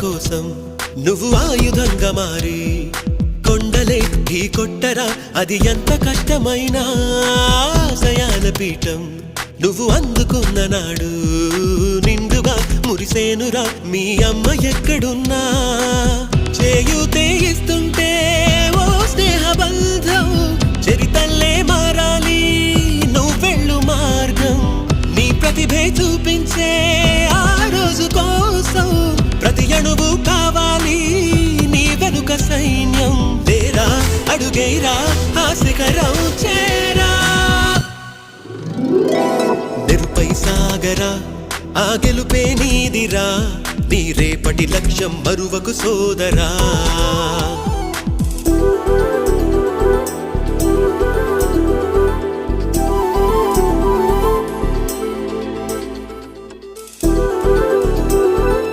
కోసం నువ్వు ఆయుధంగా మారి కొండలే ఢీ కొట్టరా అది ఎంత కష్టమైన ఆశయాల పీఠం. నువ్వు అందుకున్న నాడు నిండుగా మురిసేనురా మీ అమ్మ ఎక్కడున్నా? చేయుతే ఇస్తుంటే ఓ స్నేహబంధం చరితల్లే మారాలి నువ్వెళ్ళు మార్గం. నీ ప్రతిభే చూపించే నువ్వు కావాలి. నీ వెనుక సైన్యం లేరా? అడుగైరా? ఆ శిఖరం చేరా? నెరుపై సాగరా ఆ గెలుపే నీదిరా. నీ రేపటి లక్ష్యం మరువకు సోదరా.